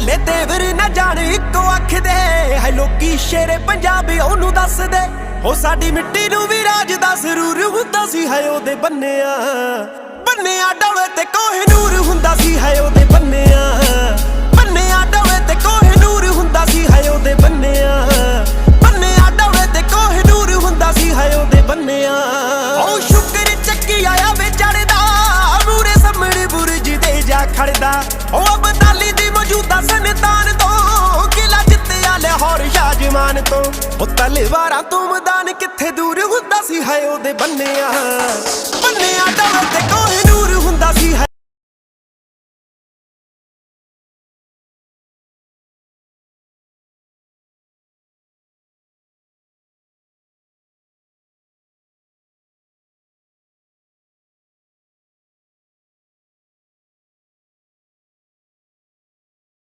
ਭੱਲੇ ਤੇਵਰ ਨਾ ਜਾਣ, ਇੱਕੋ ਅੱਖ ਦੇ। ਹੈ ਲੋਕੀ ਸ਼ੇਰੇ ਪੰਜਾਬ, ਉਹਨੂੰ ਦੱਸਦੇ ਹੋ ਸਾਡੀ ਮਿੱਟੀ ਨੂੰ ਵੀ ਰਾਜ ਦਾ ਸਰੂਰ ਹੁੰਦਾ ਸੀ ਹੈ ਉਹਦੇ ਬੰਨਿਆ। ਬੰਨਿਆ ਡੋਲੇ ਤੇ ਕੋਹ ਨੂਰ ਹੁੰਦਾ ਸੀ ਹੈ ਉਹਦੇ ਬੰਨਿਆ। ਬੰਨਿਆ ਡੋਲੇ ਤੇ ਕੋਹ ਨੂਰ ਹੁੰਦਾ ਸੀ ਹੈ ਉਹਦੇ ਬੰਨਿਆ। ਬੰਨਿਆ ਡੋਲੇ ਤੇ ਕੋਹ ਨੂਰ ਹੁੰਦਾ ਸੀ ਹੈ ਉਹਦੇ ਬੰਨਿਆ। ਉਹ ਸ਼ੁਕਰ ਚੱਕੀ ਆਇਆ ਵੇ ਚੜਦਾ ਮੂਰੇ ਸਾਹਮਣੇ ਬੁਰਜ ਤੇ ਜਾ ਖੜਦਾ ਉਹ ਬਦਾਲੀ ਦੀ ਮੌਜੂਦਾ ਸ਼ਾਹਜਮਾਨ ਤੋਂ। ਉਹ ਤਲਵਾਰਾਂ ਤੋਂ ਮੈਦਾਨ ਕਿੱਥੇ ਦੂਰ ਹੁੰਦਾ ਸੀ? ਹੈ ਉਹਦੇ ਬੰਨਿਆ।